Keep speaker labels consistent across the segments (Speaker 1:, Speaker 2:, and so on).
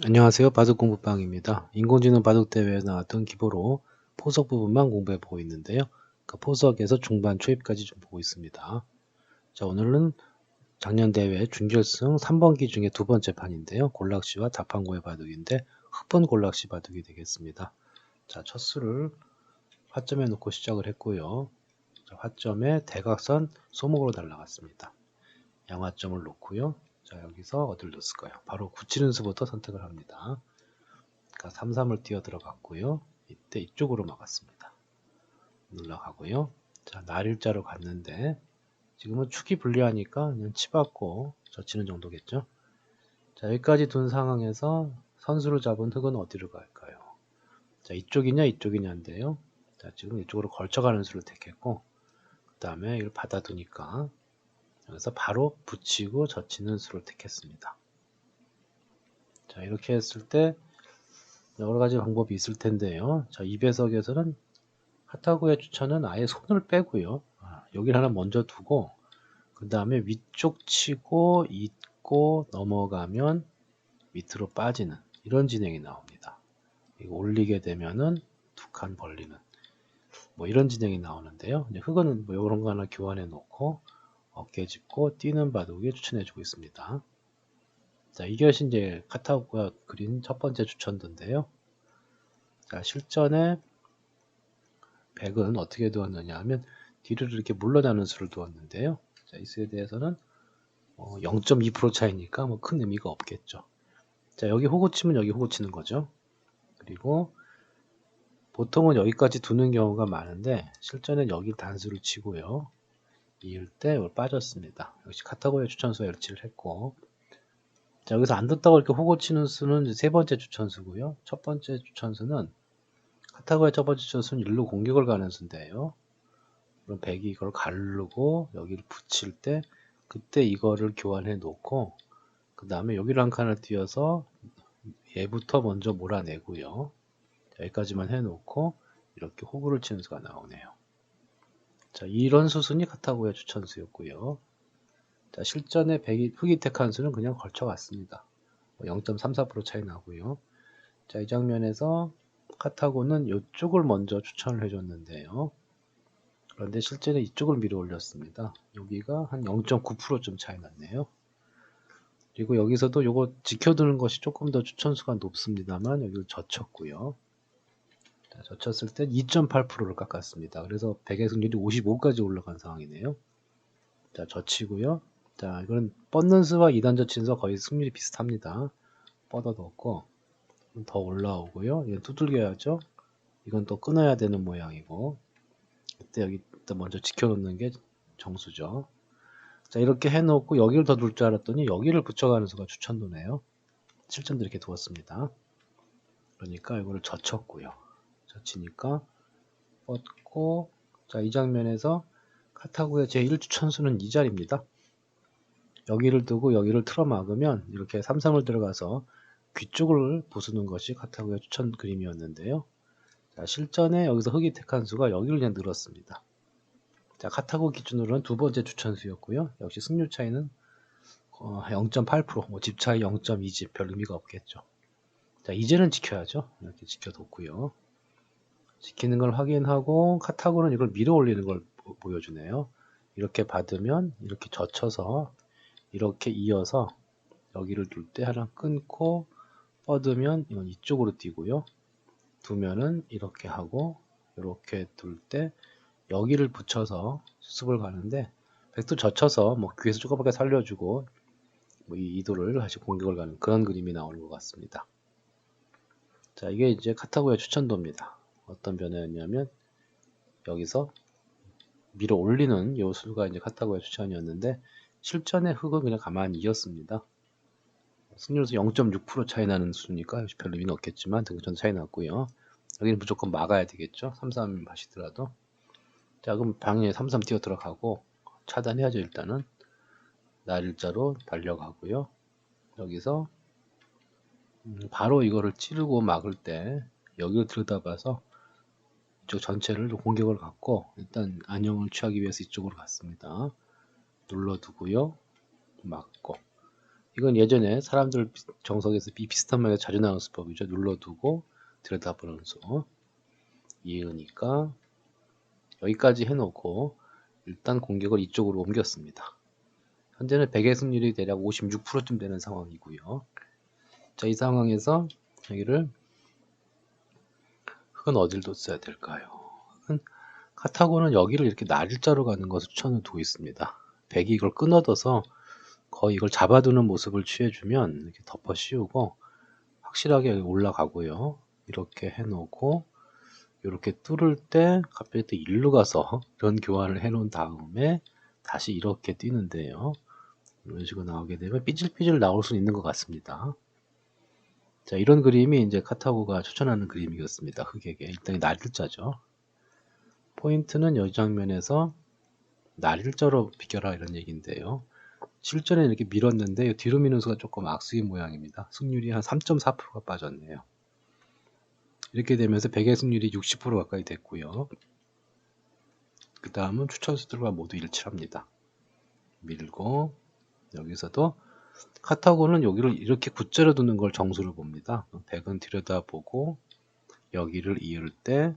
Speaker 1: 안녕하세요. 바둑 공부방입니다. 인공지능 바둑 대회에 나왔던 기보로 포석 부분만 공부해 보고 있는데요. 그 포석에서 중반 초입까지 좀 보고 있습니다. 자, 오늘은 작년 대회 준결승 3번기 중에 두 번째 판인데요. 골락시와 자판고의 바둑인데 흑번 골락시 바둑이 되겠습니다. 자, 첫 수를 화점에 놓고 시작을 했고요. 자, 화점에 대각선 소목으로 날라갔습니다. 양화점을 놓고요. 자, 여기서 어디를 넣었을까요? 바로 굳히는 수부터 선택을 합니다. 그러니까 3, 3을 뛰어 들어갔고요. 이때 이쪽으로 막았습니다. 눌러가고요. 자, 날일자로 갔는데 지금은 축이 불리하니까 그냥 치받고 젖히는 정도겠죠. 자, 여기까지 둔 상황에서 선수를 잡은 흙은 어디로 갈까요? 자, 이쪽이냐 이쪽이냐인데요. 자, 지금 이쪽으로 걸쳐가는 수를 택했고 그 다음에 이걸 받아두니까 그래서 바로 붙이고 젖히는 수를 택했습니다. 자 이렇게 했을 때 여러 가지 방법이 있을 텐데요. 자, 이 배석에서는 하타구의 추천은 아예 손을 빼고요. 아, 여기를 하나 먼저 두고 그 다음에 위쪽 치고 잇고 넘어가면 밑으로 빠지는 이런 진행이 나옵니다. 이거 올리게 되면은 두 칸 벌리는 뭐 이런 진행이 나오는데요. 흙은 뭐 이런 거 하나 교환해 놓고 어깨 짚고 뛰는 바둑이 추천해주고 있습니다. 자, 이것이 이제 카타고가 그린 첫 번째 추천도인데요. 자, 실전에 100은 어떻게 두었느냐 하면 뒤로 이렇게 물러나는 수를 두었는데요. 자, 이 수에 대해서는 어, 0.2% 차이니까 뭐 큰 의미가 없겠죠. 자, 여기 호구 치면 여기 호구 치는 거죠. 그리고 보통은 여기까지 두는 경우가 많은데 실전엔 여기 단수를 치고요. 이을 때 빠졌습니다. 역시 카타고의 추천수에 일치를 했고 자 여기서 안 듣다고 이렇게 호고 치는 수는 세 번째 추천수고요. 첫 번째 추천수는 카타고의 첫 번째 추천수는 일로 공격을 가는 수인데요. 그럼 백이 이걸 가르고 여기를 붙일 때 그때 이거를 교환해 놓고 그 다음에 여기를 한 칸을 띄어서 얘부터 먼저 몰아내고요. 여기까지만 해 놓고 이렇게 호구를 치는 수가 나오네요. 자, 이런 수순이 카타고의 추천수였고요. 자, 실전에 백이, 흑이 택 한 수는 그냥 걸쳐갔습니다. 0.34%뭐 차이 나고요. 자, 이 장면에서 카타고는 이쪽을 먼저 추천을 해줬는데요. 그런데 실제는 이쪽을 밀어 올렸습니다. 여기가 한 0.9%좀 차이 났네요. 그리고 여기서도 이거 지켜두는 것이 조금 더 추천수가 높습니다만 여기를 젖혔고요. 자, 젖혔을 때 2.8%를 깎았습니다. 그래서 100의 승률이 55까지 올라간 상황이네요. 자, 젖히고요. 자, 이거는 뻗는 수와 2단 젖힌 수 거의 승률이 비슷합니다. 뻗어뒀고 더 올라오고요. 이건 두들겨야죠. 이건 또 끊어야 되는 모양이고 그때 여기 또 먼저 지켜놓는 게 정수죠. 자 이렇게 해놓고 여기를 더 둘 줄 알았더니 여기를 붙여가는 수가 추천도네요. 실전도 이렇게 두었습니다. 그러니까 이거를 젖혔고요. 젖히니까 뻗고 자 이 장면에서 카타고의 제1추천수는 이 자리입니다. 여기를 두고 여기를 틀어 막으면 이렇게 삼삼을 들어가서 귀 쪽을 부수는 것이 카타고의 추천 그림이었는데요. 자, 실전에 여기서 흑이 택한 수가 여기를 그냥 늘었습니다. 자, 카타고 기준으로는 두 번째 추천수였고요. 역시 승률 차이는 어, 0.8%, 뭐 집 차이 0.2집 별 의미가 없겠죠. 자, 이제는 지켜야죠. 이렇게 지켜뒀고요. 지키는 걸 확인하고 카타고는 이걸 밀어 올리는 걸 보여주네요. 이렇게 받으면 이렇게 젖혀서 이렇게 이어서 여기를 둘 때 하나 끊고 뻗으면 이건 이쪽으로 뛰고요. 두면은 이렇게 하고 이렇게 둘 때 여기를 붙여서 수습을 가는데 백도 젖혀서 뭐 귀에서 조금밖에 살려주고 뭐 이 이도를 다시 공격을 가는 그런 그림이 나오는 것 같습니다. 자 이게 이제 카타고의 추천도입니다. 어떤 변화였냐면 여기서 밀어 올리는 요 수가 이제 카타고의 추천이었는데 실전의 흙은 그냥 가만히 이었습니다. 승률에서 0.6% 차이 나는 수니까 별 의미는 없겠지만 등전 차이 났고요. 여기는 무조건 막아야 되겠죠. 33 마시더라도. 자 그럼 방에 33 뛰어 들어가고 차단해야죠 일단은. 날일자로 달려가고요. 여기서 음, 바로 이거를 찌르고 막을 때 여기를 들여다봐서 이쪽 전체를 공격을 갖고 일단 안녕을 취하기 위해서 이쪽으로 갔습니다. 눌러두고요. 막고 이건 예전에 사람들 비- 정석에서 비 비슷한 말에 자주 나오는 수법이죠. 눌러두고 들여다보는 수. 이으니까 여기까지 해놓고 일단 공격을 이쪽으로 옮겼습니다. 현재는 백의 승률이 대략 56%쯤 되는 상황이고요. 자, 이 상황에서 여기를 흙은 어딜 뒀어야 될까요? 카타고는 여기를 이렇게 날일자로 가는 것을 추천을 두고 있습니다. 백이 이걸 끊어둬서 거의 이걸 잡아두는 모습을 취해주면 이렇게 덮어 씌우고 확실하게 올라가고요. 이렇게 해놓고 이렇게 뚫을 때 갑자기 또 일로 가서 이런 교환을 해놓은 다음에 다시 이렇게 뛰는데요. 이런 식으로 나오게 되면 삐질삐질 나올 수 있는 것 같습니다. 자, 이런 그림이 이제 카타고가 추천하는 그림이었습니다. 흑에게. 일단 날일자죠. 포인트는 이 장면에서 날일자로 비켜라 이런 얘기인데요. 실전에 이렇게 밀었는데 이 뒤로 미는 수가 조금 악수인 모양입니다. 승률이 한 3.4%가 빠졌네요. 이렇게 되면서 백의 승률이 60% 가까이 됐고요. 그 다음은 추천수들과 모두 일치합니다. 밀고 여기서도 카타고는 여기를 이렇게 굳절어 두는 걸 정수를 봅니다. 백은 들여다보고 여기를 이을 때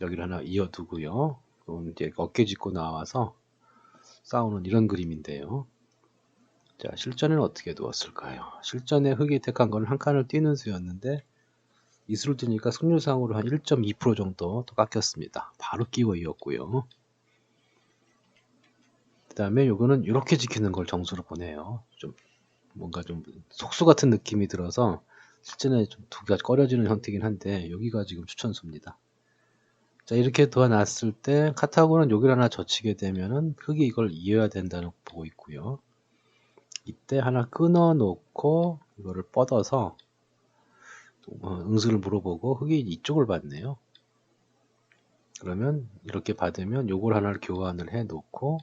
Speaker 1: 여기를 하나 이어두고요. 그럼 이제 어깨 짚고 나와서 싸우는 이런 그림인데요. 자, 실전에는 어떻게 두었을까요? 실전에 흙이 택한 건 한 칸을 띄는 수였는데 이수를 뜨니까 승률상으로 한 1.2% 정도 더 깎였습니다. 바로 끼워 이었고요. 그 다음에 요거는 이렇게 지키는 걸 정수로 보내요. 좀 뭔가 좀 속수 같은 느낌이 들어서 실전에 좀두 가지 꺼려지는 형태긴 한데 여기가 지금 추천수입니다. 자 이렇게 도와놨을 때 카타고는 여기를 하나 젖히게 되면은 흙이 이걸 이어야 된다는 거 보고 있고요. 이때 하나 끊어 놓고 이거를 뻗어서 어, 응수를 물어보고 흙이 이쪽을 받네요. 그러면 이렇게 받으면 요걸 하나를 교환을 해 놓고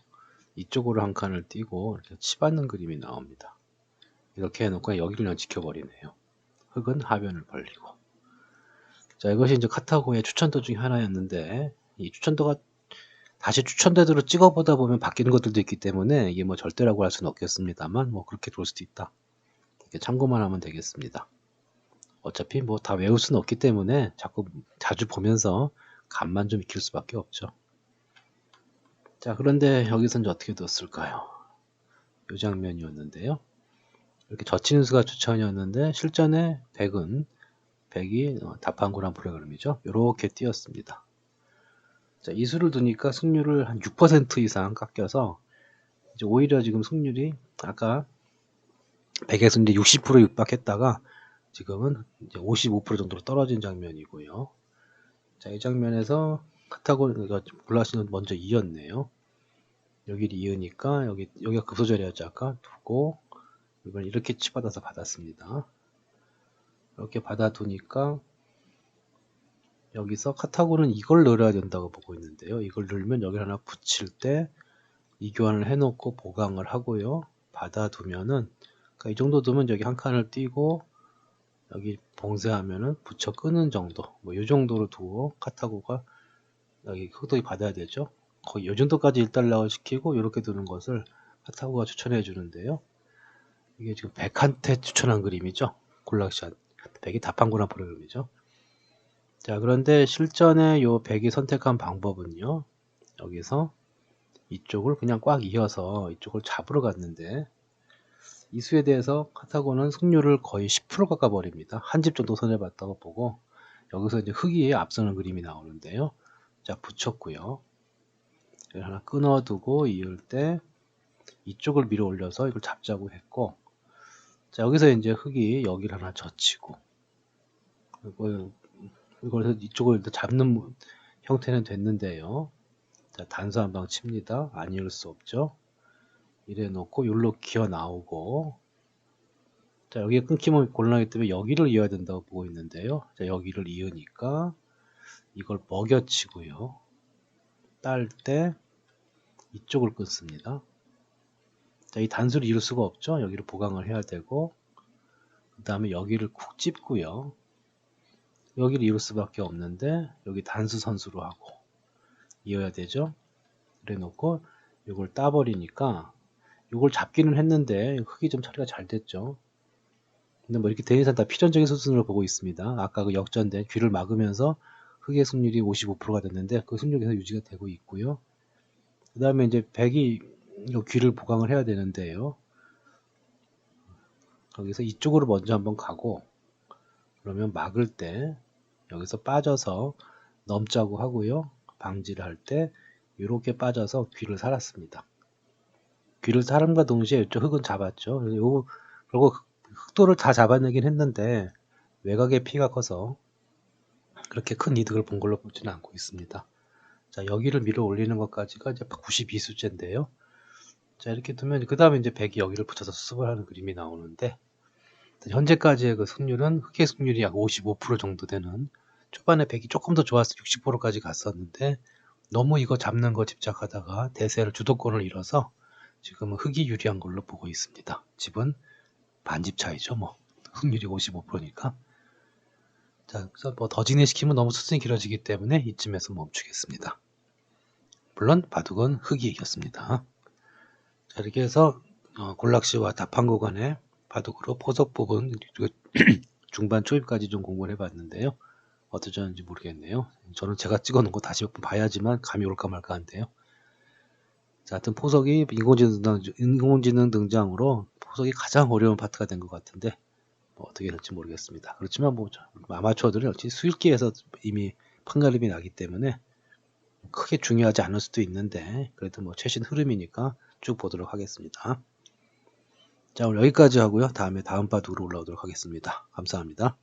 Speaker 1: 이쪽으로 한 칸을 띄고 이렇게 치받는 그림이 나옵니다. 이렇게 해놓고 여기를 그냥 지켜버리네요. 흙은 하변을 벌리고. 자, 이것이 이제 카타고의 추천도 중에 하나였는데, 이 추천도가 다시 추천대대로 찍어보다 보면 바뀌는 것들도 있기 때문에 이게 뭐 절대라고 할 수는 없겠습니다만, 뭐 그렇게 볼 수도 있다. 이렇게 참고만 하면 되겠습니다. 어차피 뭐 다 외울 수는 없기 때문에 자꾸 자주 보면서 감만 좀 익힐 수밖에 없죠. 자, 그런데 여기서 이제 어떻게 뒀을까요? 이 장면이었는데요. 이렇게 젖히는 수가 추천이었는데 실전에 100은 100이 답한구란 프로그램이죠. 이렇게 띄었습니다. 자, 이 수를 두니까 승률을 한 6% 이상 깎여서 이제 오히려 지금 승률이 아까 100에서 이제 60% 육박했다가 지금은 이제 55% 정도로 떨어진 장면이고요. 자, 이 장면에서 카타고는 블라시는 먼저 이었네요. 여기를 이으니까 여기 여기가 급소자리였죠 아까 두고 이걸 이렇게 치받아서 받았습니다. 이렇게 받아두니까 여기서 카타고는 이걸 넣어야 된다고 보고 있는데요. 이걸 넣으면 여기 하나 붙일 때 이 교환을 해놓고 보강을 하고요. 받아두면은 그러니까 이 정도 두면 여기 한 칸을 띄고 여기 봉쇄하면은 붙여 끄는 정도 뭐 이 정도로 두고 카타고가 여기 흑도이 받아야 되죠. 거의 이 정도까지 1달러를 시키고 이렇게 두는 것을 카타고가 추천해 주는데요. 이게 지금 100한테 추천한 그림이죠. 굴락샷. 100이 답한구나 프로그램이죠. 자, 그런데 실전에 요 100이 선택한 방법은요. 여기서 이쪽을 그냥 꽉 이어서 이쪽을 잡으러 갔는데 이 수에 대해서 카타고는 승률을 거의 10% 깎아 버립니다. 한 집 정도 손해봤다고 보고 여기서 이제 흑이 앞서는 그림이 나오는데요. 자, 붙였고요. 이걸 하나 끊어두고 이을 때 이쪽을 밀어 올려서 이걸 잡자고 했고 자 여기서 이제 흙이 여기를 하나 젖히고 이걸 이걸 이쪽을 잡는 형태는 됐는데요. 자 단수 한 방 칩니다. 안 이을 수 없죠. 이래 놓고 여기로 기어 나오고 자 여기에 끊기면 곤란하기 때문에 여기를 이어야 된다고 보고 있는데요. 자 여기를 이으니까 이걸 먹여치고요. 딸 때 이쪽을 끊습니다. 자, 이 단수를 이룰 수가 없죠. 여기를 보강을 해야 되고 그 다음에 여기를 쿡 찝고요. 여기를 이룰 수밖에 없는데 여기 단수 선수로 하고 이어야 되죠. 그래 놓고 이걸 따버리니까 이걸 잡기는 했는데 흙이 좀 처리가 잘 됐죠. 근데 뭐 이렇게 대해서 다 필연적인 수준으로 보고 있습니다. 아까 그 역전된 귀를 막으면서 흙의 승률이 55%가 됐는데 그 승률이 계속 유지가 되고 있고요. 그 다음에 이제 백이 이 귀를 보강을 해야 되는데요. 여기서 이쪽으로 먼저 한번 가고 그러면 막을 때 여기서 빠져서 넘자고 하고요. 방지를 할 때 이렇게 빠져서 귀를 살았습니다. 귀를 사람과 동시에 이쪽 흙은 잡았죠. 요, 그리고 흑도를 다 잡아내긴 했는데 외곽의 피가 커서 그렇게 큰 이득을 본 걸로 보지는 않고 있습니다. 자 여기를 밀어 올리는 것까지가 이제 92수째인데요. 자 이렇게 두면 그 다음에 이제 100이 여기를 붙여서 수습을 하는 그림이 나오는데 현재까지의 그 승률은 흑의 승률이 약 55% 정도 되는 초반에 100이 조금 더 좋아서 60%까지 갔었는데 너무 이거 잡는 거 집착하다가 대세를 주도권을 잃어서 지금은 흑이 유리한 걸로 보고 있습니다. 집은 반집 차이죠. 뭐 확률이 55%니까. 자, 그래서 뭐 더 진행시키면 너무 수순이 길어지기 때문에 이쯤에서 멈추겠습니다. 물론 바둑은 흑이 이겼습니다. 자, 이렇게 해서 어, 골락시와 답한 구간의 바둑으로 포석 부분 중반 초입까지 좀 공부를 해봤는데요. 어떠셨는지 모르겠네요. 저는 제가 찍어놓은 거 다시 몇 번 봐야지만 감이 올까 말까 한데요. 자, 하여튼 포석이 인공지능, 등, 인공지능 등장으로 포석이 가장 어려운 파트가 된 것 같은데 뭐 어떻게 될지 모르겠습니다. 그렇지만 뭐 아마추어들은 역시 수일기에서 이미 판가름이 나기 때문에 크게 중요하지 않을 수도 있는데 그래도 뭐 최신 흐름이니까 쭉 보도록 하겠습니다. 자 오늘 여기까지 하고요. 다음에 다음 바둑으로 올라오도록 하겠습니다. 감사합니다.